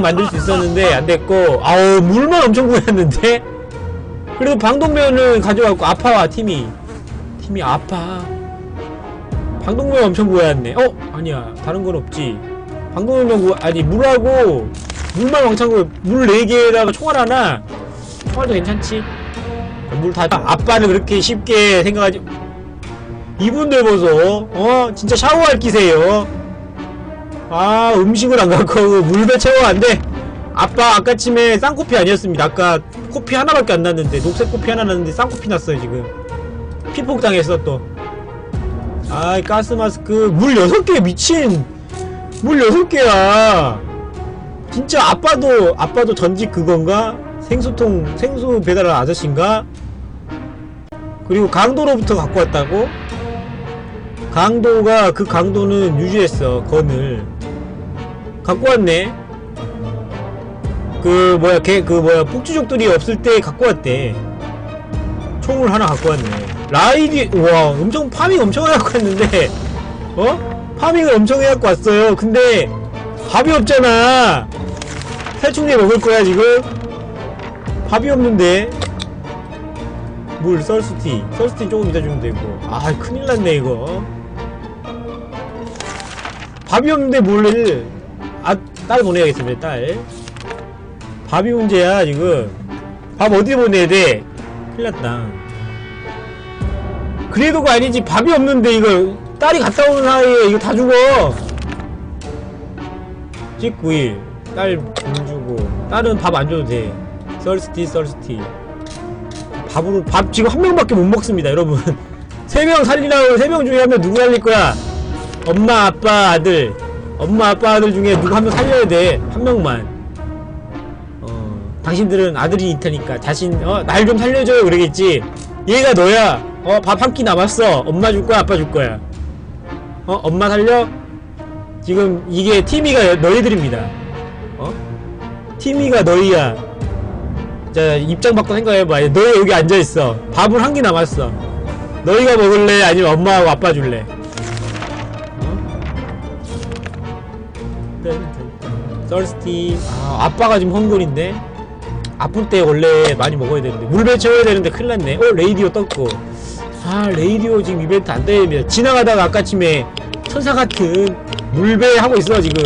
만들 수 있었는데 안 됐고 아우 물만 엄청 구했는데? 그래도 방독면을 가져갖고 아파와 팀이. 팀이 아파. 방독면 엄청 구해왔네. 어? 아니야 다른 건 없지. 방독면 구 아니 물하고 물만 왕창 구해 물 4개에다가 총알 하나? 총알도 괜찮지? 물다 아빠는 그렇게 쉽게 생각하지 이분들 보소. 어? 진짜 샤워할 기세요 아 음식을 안 갖고 물배 채워 안돼 아빠 아까쯤에 쌍코피 아니었습니다. 아까 코피 하나밖에 안 났는데 녹색 코피 하나 났는데 쌍코피 났어요 지금. 피폭 당했어 또. 아이 가스 마스크. 물 6개 미친. 물 6개야. 진짜 아빠도 아빠도 전직 그건가? 생수통 생수 배달하는 아저씨인가? 그리고 강도로부터 갖고 왔다고? 강도가 그 강도는 유지했어 건을 갖고 왔네. 그 뭐야 걔 그 뭐야 폭주족들이 없을 때 갖고 왔대. 총을 하나 갖고 왔네. 라이디 와 엄청 파밍 엄청 해갖고 왔는데. 어? 파밍을 엄청 해갖고 왔어요. 근데 밥이 없잖아. 살충제 먹을 거야 지금? 밥이 없는데. 물 썰스티. 썰스티 조금 이따 주면 되고. 아 큰일 났네 이거. 밥이 없는데 뭘, 아, 딸 보내야겠습니다, 딸. 밥이 문제야, 지금. 밥 어디 보내야 돼? 큰일 났다. 그래도가 아니지, 밥이 없는데, 이거, 딸이 갔다 오는 사이에 이거 다 죽어. 19일. 딸돈 주고. 딸은 밥 안 줘도 돼. 썰스티, 썰스티. 밥으로, 밥 지금 한 명밖에 못 먹습니다, 여러분. 세 명 살리라고, 세 명 중에 한 명 누구 살릴 거야? 엄마 아빠 아들 엄마 아빠 아들 중에 누구 한 명 살려야 돼. 한 명만. 어 당신들은 아들이 테니까 자신 어 날 좀 살려줘요. 그러겠지? 얘가 너야. 어 밥 한 끼 남았어. 엄마 줄 거야 아빠 줄 거야? 어 엄마 살려? 지금 이게 티미가 너희들입니다. 어? 티미가 너희야. 자 입장 바꿔 생각해봐. 너희 여기 앉아있어. 밥은 한 끼 남았어. 너희가 먹을래? 아니면 엄마하고 아빠 줄래 썰스티 아 아빠가 지금 헝글인데? 아플 때 원래 많이 먹어야 되는데. 물배 채워야 되는데 큰일 났네. 어 레이디오 떴고. 아 레이디오 지금 이벤트 안 되면 지나가다가 아까쯤에 천사 같은 물배 하고 있어 지금.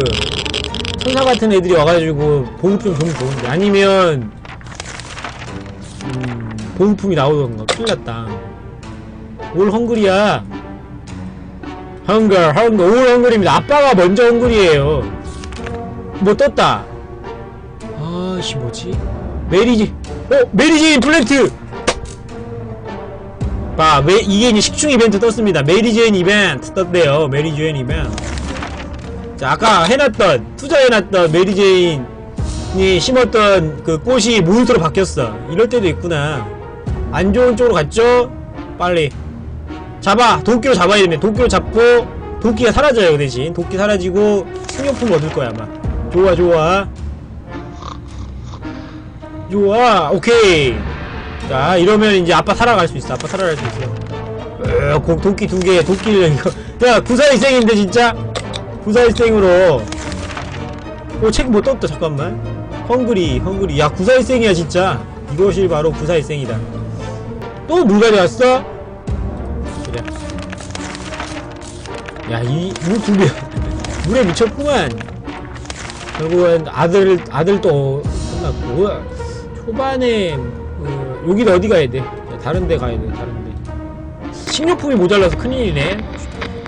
천사 같은 애들이 와가지고 보급품 주면 좋은데. 아니면 음, 보급품이 나오던가 큰일 났다. 올 헝글이야. 헝글 헝글 올 헝글입니다. 아빠가 먼저 헝글이에요 뭐 떴다. 아씨 뭐지? 메리지. 어 메리제인 플랜트 봐 메, 이게 이제 식충 이벤트 떴습니다. 메리제인 이벤트 떴대요. 메리제인 이벤트. 자 아까 해놨던 투자해놨던 메리제인이 심었던 그 꽃이 몬스터로 바뀌었어. 이럴 때도 있구나. 안 좋은 쪽으로 갔죠? 빨리. 잡아. 도끼로 잡아야 됩니다 도끼로 잡고 도끼가 사라져요 그 대신. 도끼 사라지고 승용품 얻을 거야 아마 좋아 좋아. 좋아 오케이. 자 이러면 이제 아빠 살아갈 수 있어. 아빠 살아갈 수 있어. 으, 고, 도끼 두개 도끼를 이거 야 구사일생인데 진짜? 구사일생으로. 어책 못 떴다 잠깐만. 헝그리 헝그리. 야 구사일생이야 진짜. 이것이 바로 구사일생이다. 또물 가져왔어? 그래. 야이 물 두개. 물에 미쳤구만 결국은 아들 아들도 끝났고 초반에 어, 여기는 어디 가야 돼? 다른 데 가야 돼 다른 데. 식료품이 모자라서 큰일이네.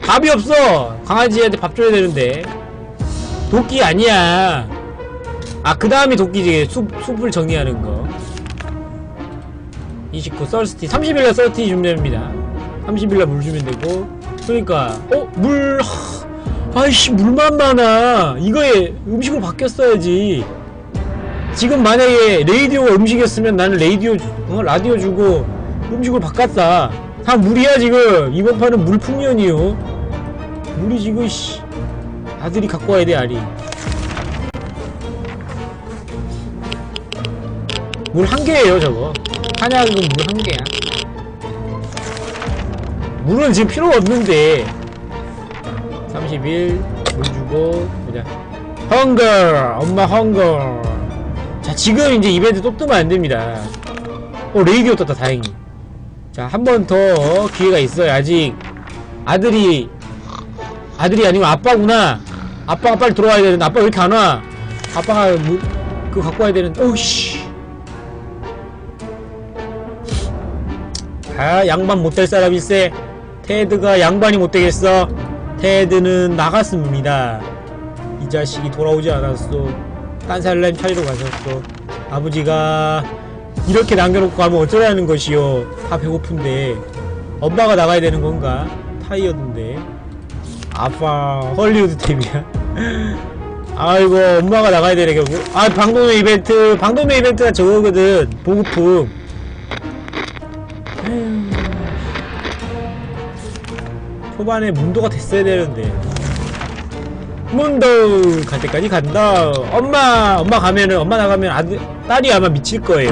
밥이 없어. 강아지한테 밥 줘야 되는데. 도끼 아니야. 아 그 다음이 도끼지. 숲, 숲을 정리하는 거. 29 썰스티. 30일날 썰스티 주면 됩니다. 30일날 물 주면 되고. 그러니까 어? 물 하... 아이씨 물만 많아. 이거에 음식으로 바뀌었어야지. 지금 만약에 레이디오가 음식이었으면 나는 레이디오 주- 어? 라디오 주고 음식으로 바꿨다. 다 물이야 지금. 이번 판은 물풍년이요. 물이 지금 씨. 아들이 갖고 와야 돼 알이. 물한 개예요 저거. 한약은 물 한 개야. 물은 지금 필요 없는데 31물 주고 보자 헝거 엄마 헝거 자 지금 이제 이벤트 또 뜨면 안 됩니다. 어 레이디오 떴다 다행히. 자 한 번 더 기회가 있어요 아직. 아들이 아들이 아니고 아빠구나. 아빠가 빨리 들어와야 되는데 아빠 왜 이렇게 안 와? 아빠가 뭐, 그거 갖고 와야 되는데. 오씨. 아 양반 못 될 사람일세. 테드가 양반이 못 되겠어 테드는 나갔습니다. 이 자식이 돌아오지 않았어 딴 살람 차리러 가셨어 아버지가 이렇게 남겨놓고 가면 어쩌라는 것이요? 다 배고픈데 엄마가 나가야 되는 건가? 타이어드인데. 아빠 헐리우드 탭이야. 아이고 엄마가 나가야 되네 결국. 아 방독면 이벤트 방독면 이벤트가 저거거든. 보급품 초반에 문도가 됐어야 되는데. 문도 갈 때까지 간다. 엄마 엄마 가면은 엄마 나가면 아들 딸이 아마 미칠 거예요.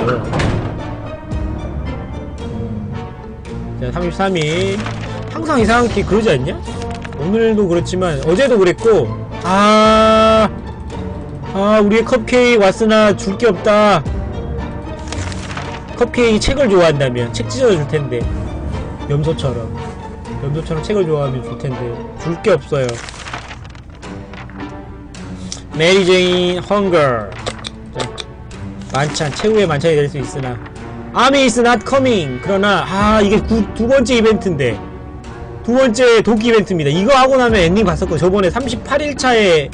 자 33일 항상 이상하게 그러지 않냐? 오늘도 그렇지만 어제도 그랬고. 아, 아 우리의 컵케이크 왔으나 줄 게 없다. 컵케이크 책을 좋아한다면 책 찢어서 줄 텐데. 염소처럼 염소처럼 책을 좋아하면 줄 텐데 줄 게 없어요. 메리 제인 헝거 자, 만찬 최후의 만찬이 될 수 있으나. 아미 is not coming. 그러나 아 이게 구, 두 번째 이벤트인데. 두 번째 도끼 이벤트입니다. 이거 하고 나면 엔딩 봤었고 저번에 38일차에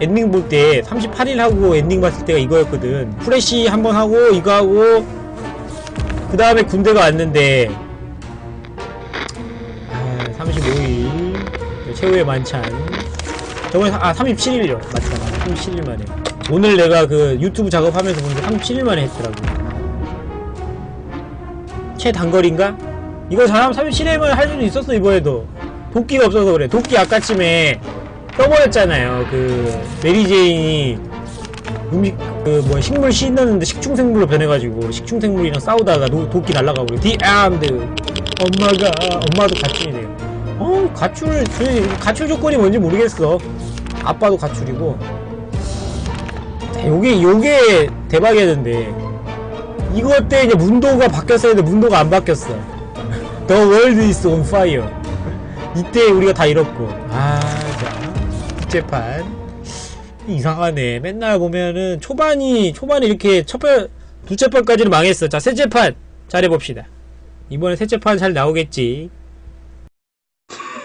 엔딩 볼 때 38일 하고 엔딩 봤을 때가 이거였거든. 프레시 한번 하고 이거 하고 그 다음에 군대가 왔는데 아 35일 최후의 만찬. 저번에 사- 아 37일이요. 맞다 37일 만에. 오늘 내가 그 유튜브 작업하면서 보니까 37일 만에 했더라고 최단거리인가? 이거 사람 37일 만에 할 수도 있었어 이번에도. 도끼가 없어서 그래. 도끼 아까쯤에 떠버렸잖아요. 그 메리제인이 음식 그 뭐야 식물 씻는데 식충생물로 변해가지고 식충생물이랑 싸우다가 노- 도끼 날라가고 디 엔드 엄마가 엄마도 가출이네요 어 가출 그 가출 조건이 뭔지 모르겠어. 아빠도 가출이고. 자, 요게 요게 대박이었는데. 이것 때 이제 문도가 바뀌었어야 했는데 문도가 안 바뀌었어. The world is on fire. 이때 우리가 다 잃었고. 아자 뒷재판. 이상하네. 맨날 보면은 초반이 초반에 이렇게 첫판 두째 판까지는 망했어. 자 셋째 판 잘해봅시다. 이번에 셋째 판 잘 나오겠지